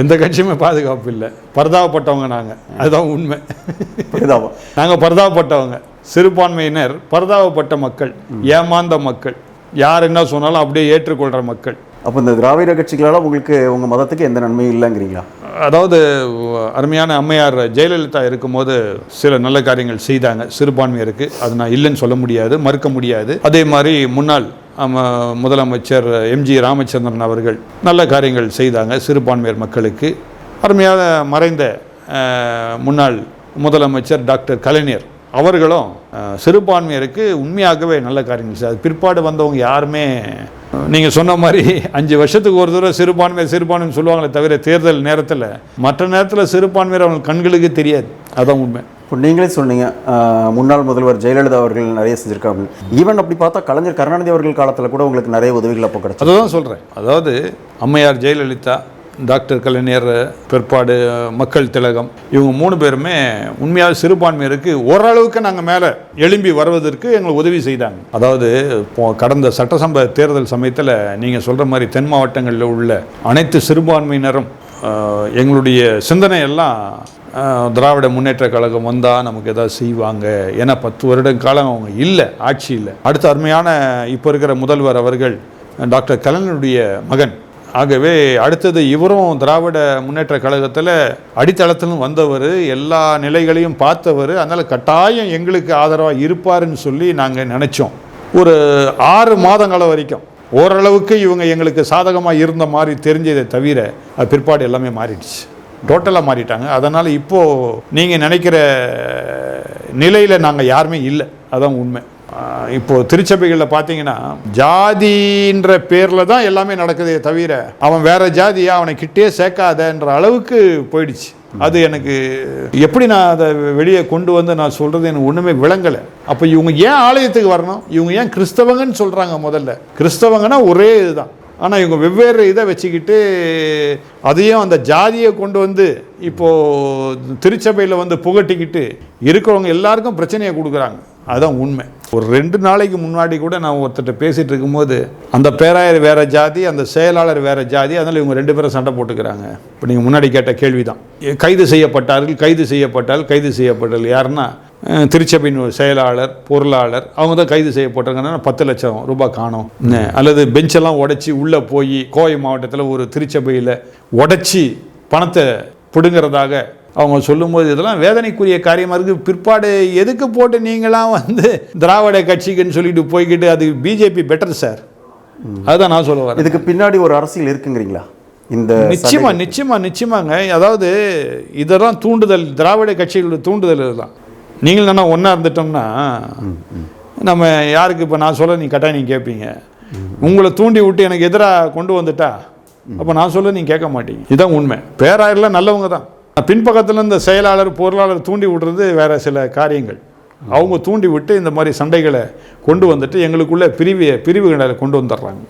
எந்த கட்சியுமே பாதுகாப்பு இல்லை. பரதாபப்பட்டவங்க நாங்கள் அதுதான் உண்மை. நாங்கள் பரதாபப்பட்டவங்க சிறுபான்மையினர் பரதாபப்பட்ட மக்கள் ஏமாந்த மக்கள். யார் என்ன சொன்னாலும் அப்படியே ஏற்றுக்கொள்கிற மக்கள். அப்போ இந்த திராவிட கட்சிகளால் உங்களுக்கு உங்கள் மதத்துக்கு எந்த நன்மையும் இல்லைங்கிறீங்களா? அதாவது அருமையான அம்மையார் ஜெயலலிதா இருக்கும்போது சில நல்ல காரியங்கள் செய்தாங்க. சிறுபான்மையருக்கு. அது நான் இல்லைன்னு சொல்ல முடியாது மறுக்க முடியாது. அதே மாதிரி முன்னாள் முதலமைச்சர் எம்ஜி ராமச்சந்திரன் அவர்கள் நல்ல காரியங்கள் செய்தாங்க சிறுபான்மையர் மக்களுக்கு. அருமையாக மறைந்த முன்னாள் முதலமைச்சர் டாக்டர் கலைஞர் அவர்களும் சிறுபான்மையருக்கு உண்மையாகவே நல்ல காரியங்கள் செய்தார் பிற்பாடு வந்தவங்க யாருமே நீங்கள் சொன்ன மாதிரி அஞ்சு வருஷத்துக்கு ஒரு தடவை சிறுபான்மையர் சிறுபான்மைன்னு சொல்லுவாங்களே தவிர தேர்தல் நேரத்தில் மற்ற நேரத்தில் சிறுபான்மையர் அவங்க கண்களுக்கு தெரியாது. அதான் உண்மை. இப்போ நீங்களே சொன்னீங்க முன்னாள் முதல்வர் ஜெயலலிதா அவர்கள் நிறைய செஞ்சிருக்காங்க. ஈவன் அப்படி பார்த்தா கலைஞர் கருணாநிதி அவர்கள் காலத்தில் கூட உங்களுக்கு நிறைய உதவிகள் அப்போ கிடைச்சது அதுதான் சொல்கிறேன் அதாவது அம்மையார் ஜெயலலிதா டாக்டர் கலைஞர் பிற்பாடு மக்கள் திலகம் இவங்க மூணு பேருமே உண்மையாக சிறுபான்மையருக்கு ஓரளவுக்கு நாங்கள் மேலே எழும்பி வருவதற்கு எங்களுக்கு உதவி செய்தாங்க. அதாவது இப்போ கடந்த சட்டசபை தேர்தல் சமயத்தில் நீங்கள் சொல்கிற மாதிரி தென் மாவட்டங்களில் உள்ள அனைத்து சிறுபான்மையினரும் எங்களுடைய சிந்தனை எல்லாம் திராவிட முன்னேற்ற கழகம் வந்தால் நமக்கு ஏதாவது செய்வாங்க. ஏன்னா பத்து வருடம் காலம் அவங்க இல்லை ஆட்சி இல்லை. அடுத்த அருமையான இப்போ இருக்கிற முதல்வர் அவர்கள் டாக்டர் கலைஞருடைய மகன். ஆகவே அடுத்தது இவரும் திராவிட முன்னேற்ற கழகத்தில் அடித்தளத்திலும் வந்தவர் எல்லா நிலைகளையும் பார்த்தவர் அதனால் கட்டாயம் எங்களுக்கு ஆதரவாக இருப்பாருன்னு சொல்லி நாங்கள் நினச்சோம். ஒரு ஆறு மாதங்கள வரைக்கும். ஓரளவுக்கு இவங்க எங்களுக்கு சாதகமாக இருந்த மாதிரி தெரிஞ்சதை தவிர பிற்பாடு எல்லாமே மாறிடுச்சு. டோட்டலாக மாறிட்டாங்க. அதனால் இப்போது நீங்கள் நினைக்கிற நிலையில் நாங்கள் யாருமே இல்லை. அதான் உண்மை. இப்போது திருச்சபைகளில் பார்த்தீங்கன்னா ஜாதின்ற பேரில் தான் எல்லாமே நடக்குதே தவிர அவன் வேற ஜாதியா அவனை கிட்டே சேர்க்காதன்ற அளவுக்கு போயிடுச்சு. அது எனக்கு எப்படி நான் அதை வெளியே கொண்டு வந்து நான் சொல்கிறது எனக்கு ஒன்றுமே விளங்கலை. அப்போ இவங்க ஏன் ஆலயத்துக்கு வரணும்? இவங்க ஏன் கிறிஸ்தவங்கன்னு சொல்கிறாங்க முதல்ல. கிறிஸ்தவங்கன்னா ஒரே இதுதான். ஆனால் இவங்க வெவ்வேறு இதை வச்சுக்கிட்டு அதையும் அந்த ஜாதியை கொண்டு வந்து இப்போது திருச்சபையில் வந்து புகட்டிக்கிட்டு இருக்கிறவங்க எல்லாருக்கும் பிரச்சனையை கொடுக்குறாங்க. அதுதான் உண்மை. ஒரு ரெண்டு நாளைக்கு முன்னாடி கூட நான் ஒருத்தர்கிட்ட பேசிகிட்டு இருக்கும்போது அந்த பேராயர் வேறு ஜாதி அந்த செயலாளர் வேறு ஜாதி அதனால் இவங்க ரெண்டு பேரும் சண்டை போட்டுக்கிறாங்க. இப்போ நீங்கள் முன்னாடி கேட்ட கேள்வி தான் கைது செய்யப்பட்டார்கள் கைது செய்யப்பட்டால் கைது செய்யப்பட்டால் யாருன்னா திருச்சபையின் செயலாளர் பொருளாளர் அவங்க தான் கைது செய்யப்பட்டிருக்காங்கன்னா பத்து லட்சம் ரூபாய் காணும். அல்லது பெஞ்செல்லாம் உடைச்சி உள்ளே போய் கோவை மாவட்டத்தில் ஒரு திருச்சபையில் உடைச்சி பணத்தை பிடுங்கிறதாக அவங்க சொல்லும்போது இதெல்லாம் வேதனைக்குரிய காரியமாக இருக்குது பிற்பாடு எதுக்கு போட்டு நீங்களாம் வந்து திராவிட கட்சிக்குன்னு சொல்லிட்டு போய்கிட்டு அது பிஜேபி பெட்டர் சார் அதுதான் நான் சொல்ல வரேன். இதுக்கு பின்னாடி ஒரு அரசியல் இருக்குங்கிறீங்களா? இந்த நிச்சயமா நிச்சயமா நிச்சயமாங்க. அதாவது இதெல்லாம் தூண்டுதல் திராவிட கட்சிகளோட தூண்டுதல் இதுதான். நீங்கள் தானே ஒன்றா இருந்துட்டோம்னா நம்ம யாருக்கு இப்போ நான் சொல்ல நீ கட்டாயம் நீங்கள் கேட்பீங்க உங்களை தூண்டி விட்டு எனக்கு எதிராக கொண்டு வந்துட்டா அப்போ நான் சொல்ல நீங்கள் கேட்க மாட்டீங்க. இதுதான் உண்மை. பேராயர்லாம் நல்லவங்க தான். பின்பக்கத்தில் இந்த செயலாளர் பொருளாளர் தூண்டி விடுறது வேற சில காரியங்கள். அவங்க தூண்டி விட்டு இந்த மாதிரி சண்டைகளை கொண்டு வந்துட்டு எங்களுக்குள்ள பிரிவு பிரிவுகளை கொண்டு வந்துடுறாங்க.